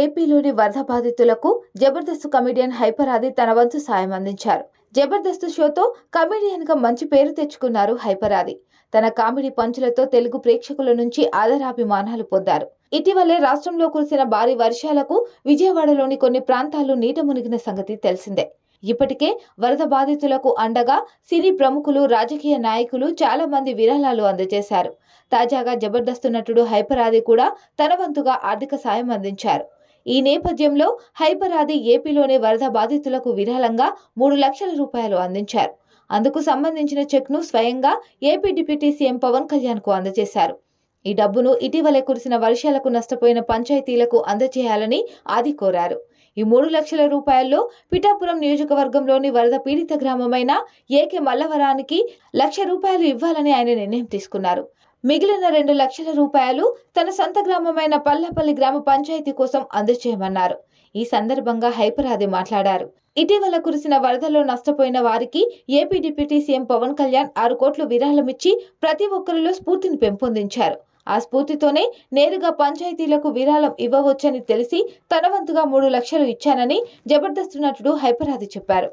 ఏపీలోని వరద బాధితులకు జబర్దస్త్ కమెడియన్ హైపర్ ఆది తన వంతు సాయం అందించారు. జబర్దస్త్ షోతో కమెడియన్గా మంచి పేరు తెచ్చుకున్నారు హైపర్ ఆది. తన కామెడీ పంచులతో తెలుగు ప్రేక్షకుల నుంచి ఆదరాభిమానాలు పొందారు. ఇటీవలే రాష్ట్రంలో కురిసిన భారీ వర్షాలకు విజయవాడలోని కొన్ని ప్రాంతాలు నీట మునిగిన సంగతి తెలిసిందే. ఇప్పటికే వరద బాధితులకు అండగా సినీ ప్రముఖులు రాజకీయ నాయకులు చాలా మంది విరాళాలు అందజేశారు. తాజాగా జబర్దస్త్ నటుడు హైపర్ ఆది కూడా తన వంతుగా ఆర్థిక సాయం అందించారు. ఈ నేపథ్యంలో హైపర్ ఆది ఏపీలోని వరద బాధితులకు విరాళంగా మూడు లక్షల రూపాయలు అందించారు. అందుకు సంబంధించిన చెక్ను స్వయంగా ఏపీ డిప్యూటీ సీఎం పవన్ కళ్యాణ్కు అందజేశారు. ఈ డబ్బును ఇటీవలే కురిసిన వర్షాలకు నష్టపోయిన పంచాయతీలకు అందజేయాలని ఆది కోరారు. ఈ మూడు లక్షల రూపాయల్లో పిఠాపురం నియోజకవర్గంలోని వరద పీడిత గ్రామమైన ఏకే మల్లవరానికి లక్ష రూపాయలు ఇవ్వాలని ఆయన నిర్ణయం తీసుకున్నారు. మిగిలిన రెండు లక్షల రూపాయలు తన సొంత గ్రామమైన పల్లపల్లి గ్రామ పంచాయతీ కోసం అందజేయమన్నారు. ఈ సందర్భంగా హైపర్ ఆది మాట్లాడారు. ఇటీవల కురిసిన వరదల్లో నష్టపోయిన వారికి AP deputy CM Pawan Kalyan ఆరు కోట్లు విరాళమిచ్చి ప్రతి ఒక్కరిలో స్ఫూర్తిని పెంపొందించారు. ఆ స్ఫూర్తితోనే నేరుగా పంచాయతీలకు విరాళం ఇవ్వవచ్చని తెలిసి తన వంతుగా మూడు లక్షలు ఇచ్చానని జబర్దస్త్ నటుడు హైపరాది చెప్పారు.